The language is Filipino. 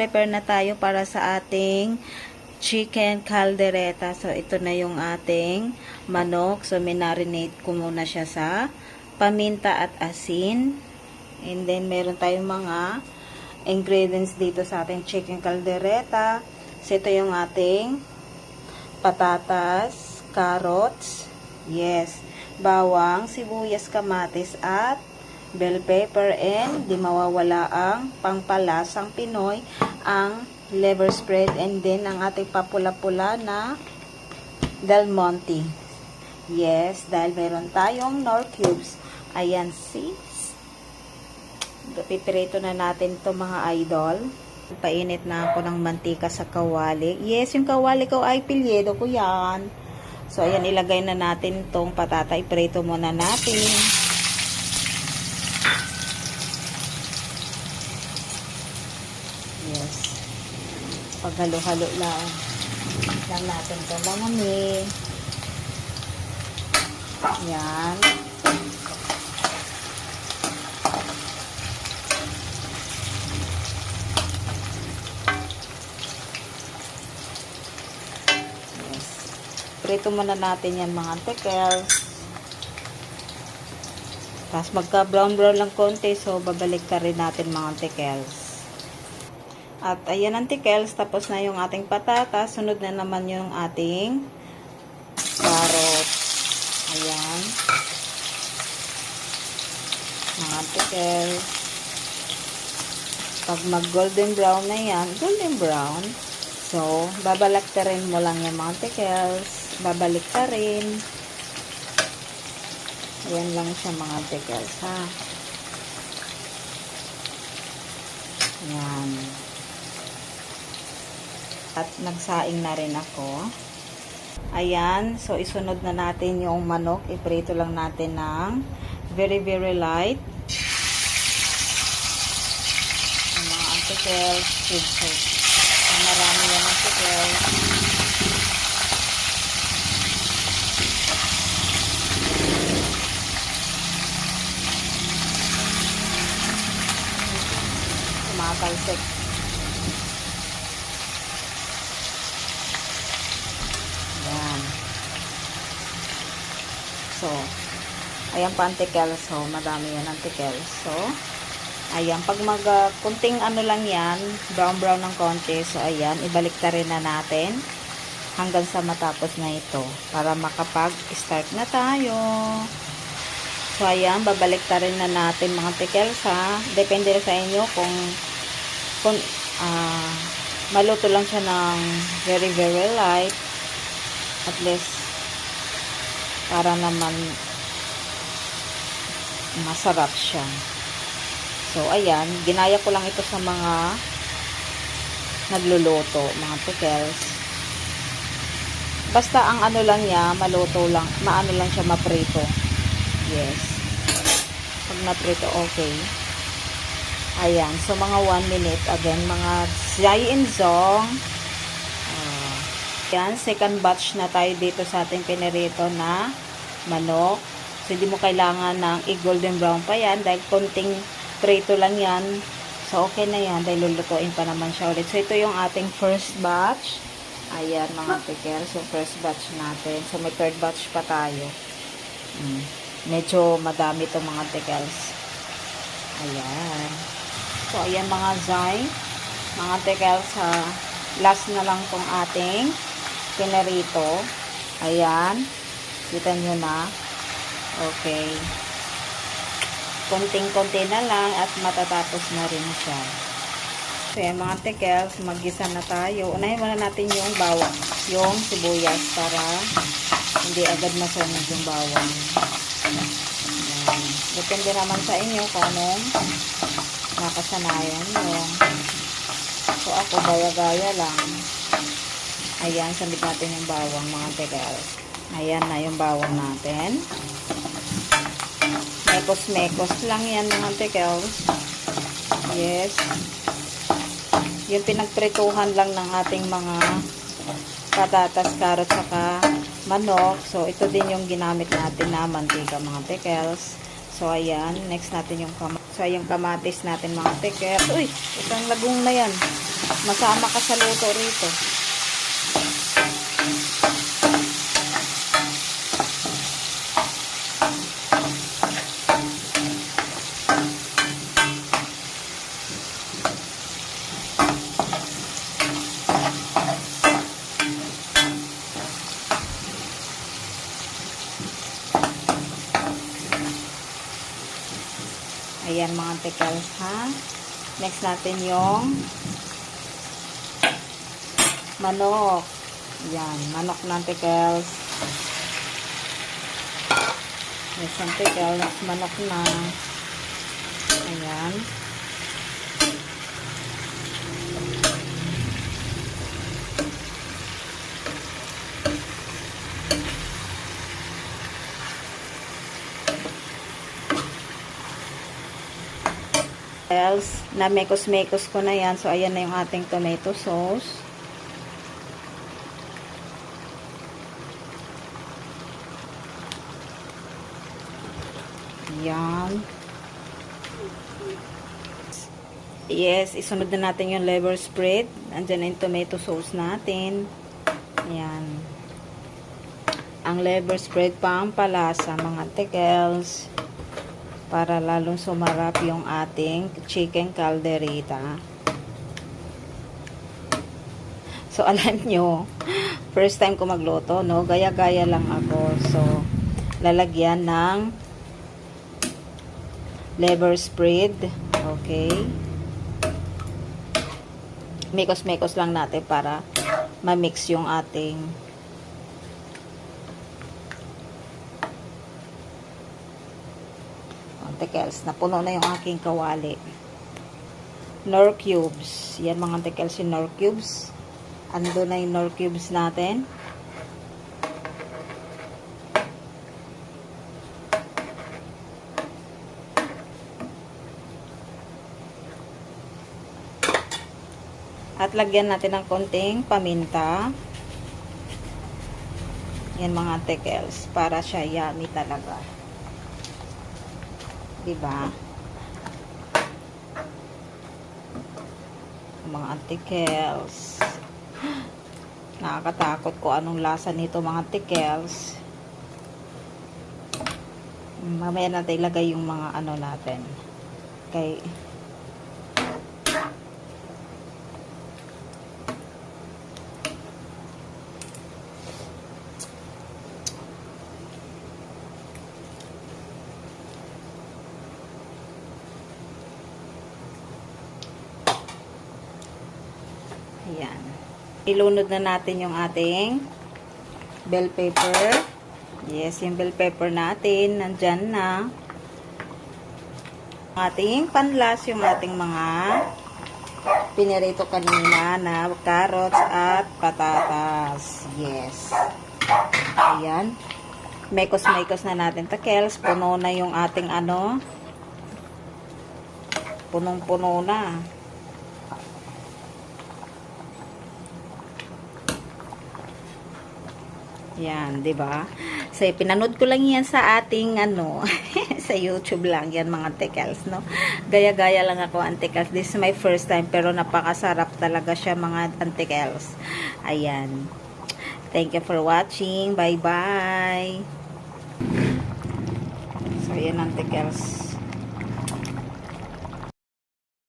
mag-prepare na tayo para sa ating chicken caldereta. So, ito na yung ating manok. So, minarinate ko muna siya sa paminta at asin. And then, meron tayong mga ingredients dito sa ating chicken caldereta. So, ito yung ating patatas, carrots, yes, bawang, sibuyas, kamatis, at bell pepper, and di mawawala ang pangpalasang Pinoy, ang liver spread, and then ang ating papula-pula na Del Monte. Yes, dahil meron tayong nor cubes. Ayan, sis. Pipirito na natin to mga idol. Painit na ako ng mantika sa kawali. Yes, yung kawali ko ay pilyedo ko yan. So, ayan, ilagay na natin tong patata. Iprito muna natin. Yes. Paghalo-halo lang. Lang natin ito langami. Yan. Yes. Prito muna natin yan mga tekels. Tapos magka-brown-brown lang konti, so babalik ka rin natin mga tekels. At ayan ang tekels, tapos na yung ating patatas. Sunod na naman yung ating carrots. Ayan. Mga tekels. Pag mag-golden brown na yan, golden brown, So, babalak ka rin mo lang yung mga pickles. Babalik ka rin. Ayan lang siya mga pickles, ha? Ayan. At nagsaing na rin ako. Ayan. So, isunod na natin yung manok. Iprito lang natin ng very, very light. Yung mga pickles, sweet sauce. Marami ang pickle. Tumatalsik. Yan. So, ayan pa ang tikel. So, madami yan ang tikel. So, Ayan, pag mag, uh, kunting ano lang yan, brown-brown ng konti. So, ayan, ibalik ta rin na natin hanggang sa matapos na ito para makapag-start na tayo. So, ayan, babalik ta rin na natin mga ha. Depende sa inyo kung, kung uh, maluto lang siya ng very, very light. At least, para naman masarap siya. So, ayan, ginaya ko lang ito sa mga nagluluto, mga pickles. Basta ang ano lang niya, maluto lang, maano lang siya maprito. Yes. Pag naprito, okay. Ayan, so mga 1 minute, again, mga zai and zong. Ayan, second batch na tayo dito sa ating pinirito na manok. So, hindi mo kailangan ng i-golden brown pa yan dahil konting prito lang yan. So, okay na yan dahil lulutuin pa naman siya ulit. So, ito yung ating first batch. Ayan, mga pickles. So, first batch natin. So, may third batch pa tayo. Hmm. Medyo madami itong mga pickles. Ayan. So, ayan mga zay. Mga pickles, ha. Last na lang tong ating pinarito. Ayan. Kita nyo na. Okay konting-konti na lang at matatapos na rin siya. So, yan mga tekels, magisa na tayo. Unahin muna natin yung bawang, yung sibuyas para hindi agad masunog yung bawang. Yan. Depende naman sa inyo kung anong nakasanayan nyo. So, ako gaya-gaya lang. Ayan, sabit natin yung bawang mga tekels. Ayan na yung bawang natin. Mekos-mekos lang yan mga pickles. Yes. Yung pinagprituhan lang ng ating mga patatas, karot, saka manok. So, ito din yung ginamit natin na mantika mga pickles. So, ayan. Next natin yung kamatis. So, yung kamatis natin mga pickles. Uy! Isang lagong na yan. Masama ka sa luto rito. Ayan mga tekels ha. Next natin yung manok. Ayan, manok ng tekels. Yes, ang tekels, manok na. Ayan. Else na mekos-mekos ko na yan. So, ayan na yung ating tomato sauce. Yan. Yes, isunod na natin yung liver spread. Andyan na yung tomato sauce natin. Yan. Ang liver spread pampalasa, mga tekels para lalong sumarap yung ating chicken calderita. So, alam nyo, first time ko magluto, no? Gaya-gaya lang ako. So, lalagyan ng liver spread. Okay. Mekos-mekos lang natin para ma-mix yung ating tekels. Napuno na yung aking kawali. Nor cubes. Yan mga tekels yung nor cubes. Ando na yung nor cubes natin. At lagyan natin ng konting paminta. Yan mga tekels. Para siya yummy talaga. Diba? Mga antikels. Nakakatakot ko anong lasa nito mga antikels. Mamaya natin ilagay yung mga ano natin. Kay Ayan. Ilunod na natin yung ating bell pepper. Yes, yung bell pepper natin, nandyan na. Ating panlas, yung ating mga pinirito kanina na carrots at patatas. Yes. Ayan. Mekos-mekos na natin takels. Puno na yung ating ano. Punong-puno na. Yan, 'di ba? So, pinanood ko lang 'yan sa ating ano, sa YouTube lang 'yan mga tekels, no. Gaya-gaya lang ako antikels. This is my first time pero napakasarap talaga siya mga antikels. Ayan. Thank you for watching. Bye-bye. So, yan antikels.